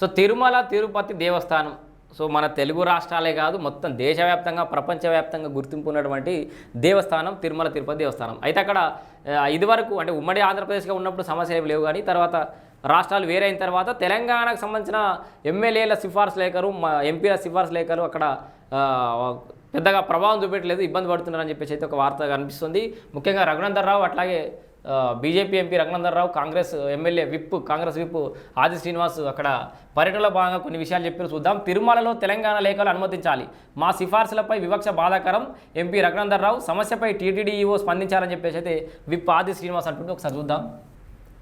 So Tirumala Tirupati దేవస్థానం. So మన తెలుగు రాష్ట్రాలే కాదు మొత్తం దేశవ్యాప్తంగా ప్రపంచవ్యాప్తంగా గుర్తింపు ఉన్నటువంటి దేవస్థానం తిరుమల తిరుపతి దేవస్థానం. అయితే అక్కడ ఇదివరకు అంటే ఉమ్మడి ఆంధ్రప్రదేశ్గా ఉన్నప్పుడు సమస్యలు లేవు కానీ తర్వాత రాష్ట్రాలు వేరైన తర్వాత తెలంగాణకు సంబంధించిన ఎమ్మెల్యేల సిఫార్సు లేఖరు మా ఎంపీల సిఫార్సు లేఖరు అక్కడ పెద్దగా ప్రభావం చూపెట్టలేదు ఇబ్బంది పడుతున్నారని చెప్పేసి అయితే ఒక వార్త కనిపిస్తుంది ముఖ్యంగా రఘునందర్ రావు అట్లాగే BJP MP Raghunandar Rao Congress MLA whip Congress whip Adi Srinivas అక్కడ పర్యటనలో భాగంగా కొన్ని విషయాలు చెప్పి చూద్దాం. తిరుమలలో తెలంగాణ లేఖలు అనుమతించాలి. మా సిఫార్సులపై వివక్ష బాధాకరం. ఎంపీ రఘునందర్ రావు సమస్యపై టీటీడీఈఓ స్పందించాలని చెప్పేసి అయితే విప్ ఆది శ్రీనివాస్ అంటుంటే ఒకసారి చూద్దాం.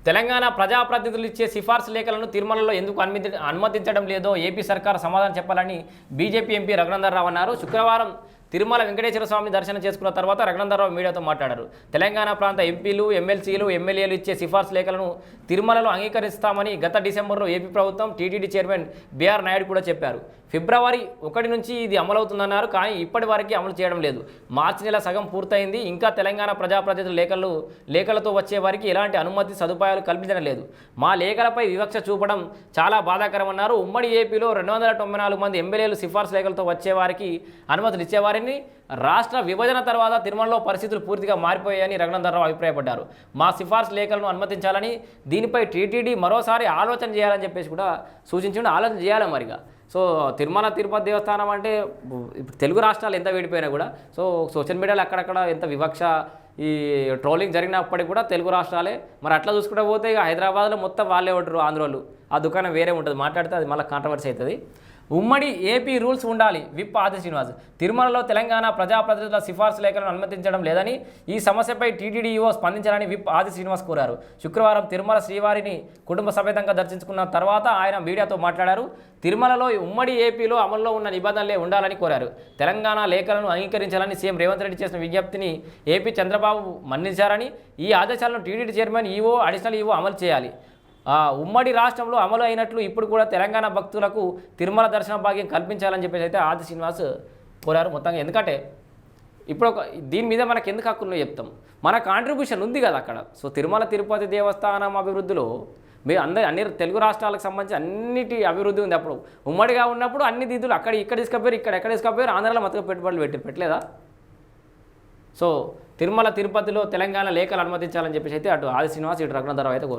తెలంగాణ ప్రజాప్రతినిధులు ఇచ్చే సిఫార్సు లేఖలను తిరుమలలో ఎందుకు అనుమతి అనుమతించడం లేదో ఏపీ సర్కార్ సమాధానం చెప్పాలని బీజేపీ ఎంపీ రఘునందర్ రావు అన్నారు. శుక్రవారం తిరుమల వెంకటేశ్వర స్వామిని దర్శనం చేసుకున్న తర్వాత రఘునందరావు మీడియాతో మాట్లాడారు. తెలంగాణ ప్రాంత ఎంపీలు ఎమ్మెల్సీలు ఎమ్మెల్యేలు ఇచ్చే సిఫార్సు లేఖలను తిరుమలలో అంగీకరిస్తామని గత డిసెంబర్లో ఏపీ ప్రభుత్వం టీటీడీ చైర్మన్ బీఆర్ నాయుడు కూడా చెప్పారు. ఫిబ్రవరి ఒకటి నుంచి ఇది అమలవుతుందన్నారు కానీ ఇప్పటి వరకు అమలు చేయడం లేదు. మార్చి నెల సగం పూర్తయింది ఇంకా తెలంగాణ ప్రజాప్రతినిధుల లేఖలు లేఖలతో వచ్చే వారికి ఎలాంటి అనుమతి సదుపాయాలు కల్పించడం లేదు. మా లేఖలపై వివక్ష చూపడం చాలా బాధాకరమన్నారు. ఉమ్మడి ఏపీలో రెండు వందల తొంభై నాలుగు మంది ఎమ్మెల్యేలు సిఫార్సు లేఖలతో వచ్చేవారికి వారికి ఇచ్చేవారు వారిని రాష్ట్ర విభజన తర్వాత తిరుమలలో పరిస్థితులు పూర్తిగా మారిపోయాయని రఘునందనరావు అభిప్రాయపడ్డారు. మా సిఫార్సు లేఖలను అనుమతించాలని దీనిపై టీటీడీ మరోసారి ఆలోచన చేయాలని చెప్పేసి కూడా సూచించి ఆలోచన చేయాలి మరిగా. సో తిరుమల తిరుపతి దేవస్థానం అంటే ఇప్పుడు తెలుగు రాష్ట్రాలు ఎంత వేడిపోయినా కూడా సో సోషల్ మీడియాలో అక్కడక్కడ ఎంత వివక్ష ఈ ట్రోలింగ్ జరిగినప్పటికీ కూడా తెలుగు రాష్ట్రాలే. మరి అట్లా చూసుకుంటే పోతే ఇక హైదరాబాద్లో మొత్తం వాళ్ళే ఉంటారు ఆంధ్రోళ్ళు. ఆ దుకాణం వేరే ఉంటుంది. మాట్లాడితే అది మళ్ళీ కాంట్రవర్సీ అవుతుంది. ఉమ్మడి ఏపీ రూల్స్ ఉండాలి. విప్ ఆది శ్రీనివాస్. తిరుమలలో తెలంగాణ ప్రజాప్రతినిధుల సిఫార్సు లేఖలను అనుమతించడం లేదని ఈ సమస్యపై టీటీడీఓ స్పందించాలని విప్ ఆది శ్రీనివాస్ కోరారు. శుక్రవారం తిరుమల శ్రీవారిని కుటుంబ సమేతంగా దర్శించుకున్న తర్వాత ఆయన మీడియాతో మాట్లాడారు. తిరుమలలో ఉమ్మడి ఏపీలో అమల్లో ఉన్న నిబంధనలే ఉండాలని కోరారు. తెలంగాణ లేఖలను అంగీకరించాలని సీఎం రేవంత్ రెడ్డి చేసిన విజ్ఞప్తిని ఏపీ చంద్రబాబు మన్నించారని ఈ ఆదేశాలను TTD chairman EO additional EO అమలు చేయాలి. ఉమ్మడి రాష్ట్రంలో అమలు అయినట్లు ఇప్పుడు కూడా తెలంగాణ భక్తులకు తిరుమల దర్శన భాగ్యం కల్పించాలని చెప్పేసి అయితే ఆది శ్రీనివాస్ కోరారు మొత్తంగా. ఎందుకంటే ఇప్పుడు ఒక దీని మీద మనకు ఎందుకు హక్కులు చెప్తాం. మన కాంట్రిబ్యూషన్ ఉంది కదా అక్కడ. సో తిరుమల తిరుపతి దేవస్థానం అభివృద్ధిలో మీ అందరి అన్ని తెలుగు రాష్ట్రాలకు సంబంధించి అన్నిటి అభివృద్ధి ఉంది అప్పుడు. ఉమ్మడిగా ఉన్నప్పుడు అన్ని నిధులు అక్కడ ఇక్కడ తీసుకపోయారు ఇక్కడ ఎక్కడ తీసుకపోయారు ఆంధ్రాలో మొత్తం పెట్టుబడులు పెట్టి పెట్టలేదా? సో తిరుమల తిరుపతిలో తెలంగాణ లేఖలు అనుమతించాలని చెప్పేసి అయితే అటు ఆది శ్రీనివాస్ ఇటు రఘునాథరావు అయితే కోరుతున్నారు.